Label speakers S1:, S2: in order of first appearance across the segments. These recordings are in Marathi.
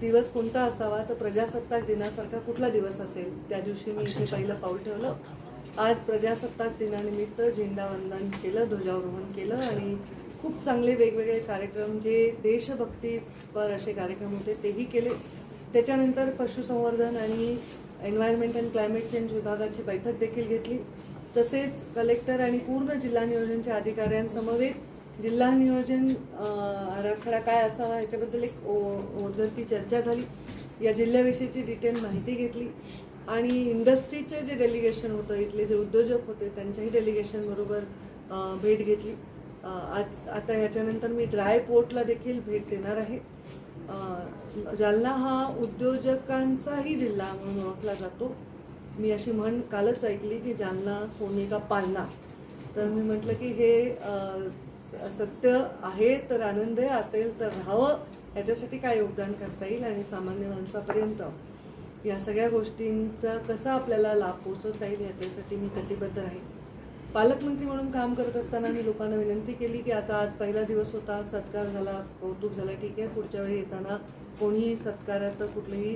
S1: दिवस कोणता असावा तर प्रजासत्ताक दिनासारखा कुठला दिवस असेल? त्या दिवशी मी इथे पहिलं पाऊल ठेवलं. आज प्रजासत्ताक दिनानिमित्त झेंडावंदन केलं ध्वजारोहण केलं आणि खूप चांगले वेगवेगळे कार्यक्रम जे देशभक्तीपर असे कार्यक्रम होते तेही केले. त्याच्यानंतर पशुसंवर्धन आणि एन्व्हायरमेंट अँड क्लायमेट चेंज विभागाची बैठक देखील घेतली. तसेच कलेक्टर आणि पूर्ण जिल्हा नियोजनच्या अधिकाऱ्यांसमवेत जिल्हा नियोजन आराखडा काय असावा ह्याच्याबद्दल एक ओ- ओझरती चर्चा झाली. या जिल्ह्याविषयीची डिटेल माहिती घेतली. आणि इंडस्ट्रीचे जे डेलिगेशन होतं इथले जे उद्योजक होते त्यांच्याही डेलिगेशनबरोबर भेट घेतली. आज आता ह्याच्यानंतर मी ड्राय पोर्टला देखील भेट देणार आहे. जालना हा उद्योजकांचाही जिल्हा म्हणून ओळखला जातो. मी अशी म्हण कालच ऐकली की जालना सोने का पालना. तर मी म्हटलं की हे सत्य आहे तर आनंद असेल तर राहावं. याच्यासाठी काय योगदान करता येईल आणि सामान्य माणसापर्यंत? या सगळ्या गोष्टींचा कसा आपल्याला लाभ पोचवता येईल याच्यासाठी मी कटिबद्ध राहील पालकमंत्री म्हणून काम करत असताना मी लोकांना विनंती केली की आता आज पहिला दिवस होता सत्कार झाला कौतुक झालं ठीक आहे. पुढच्या वेळी येताना कोणीही सत्काराचं कुठलंही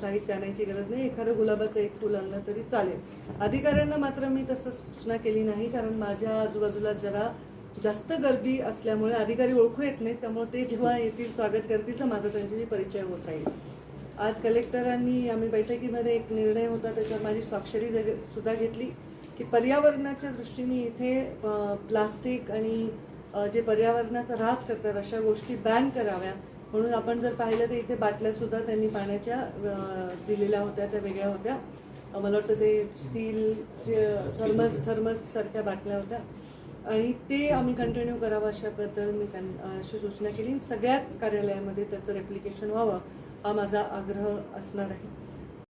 S1: साहित्य आणायची गरज नाही. एखादं गुलाबाचं एक फुल आणलं तरी चालेल. अधिकाऱ्यांना मात्र मी तसं सूचना केली नाही कारण माझ्या आजूबाजूला जरा जास्त गर्दी असल्यामुळे अधिकारी ओळखू येत नाही त्यामुळे ते जेव्हा येतील स्वागत करतील तर माझा त्यांच्याशी परिचय होत राहील. आज कलेक्टरांनी आम्ही बैठकीमध्ये एक निर्णय होता त्याच्यावर माझी स्वाक्षरी सुद्धा घेतली की पर्यावरणाच्या दृष्टीने इथे प्लास्टिक आणि जे पर्यावरणाचा ऱ्हास करतात अशा गोष्टी बॅन कराव्या. म्हणून आपण जर पाहिलं तर इथे बाटल्या सुद्धा त्यांनी पाण्याच्या दिलेल्या होत्या त्या वेगळ्या होत्या. मला वाटतं ते स्टीलचे थर्मस थर्मस सारख्या बाटल्या होत्या. आणि ते आम्ही कंटिन्यू करावं अशाबद्दल मी त्यां- अशी सूचना केली. सगळ्याच कार्यालयामध्ये त्याचं रेप्लिकेशन व्हावं हा माझा आग्रह असणार आहे.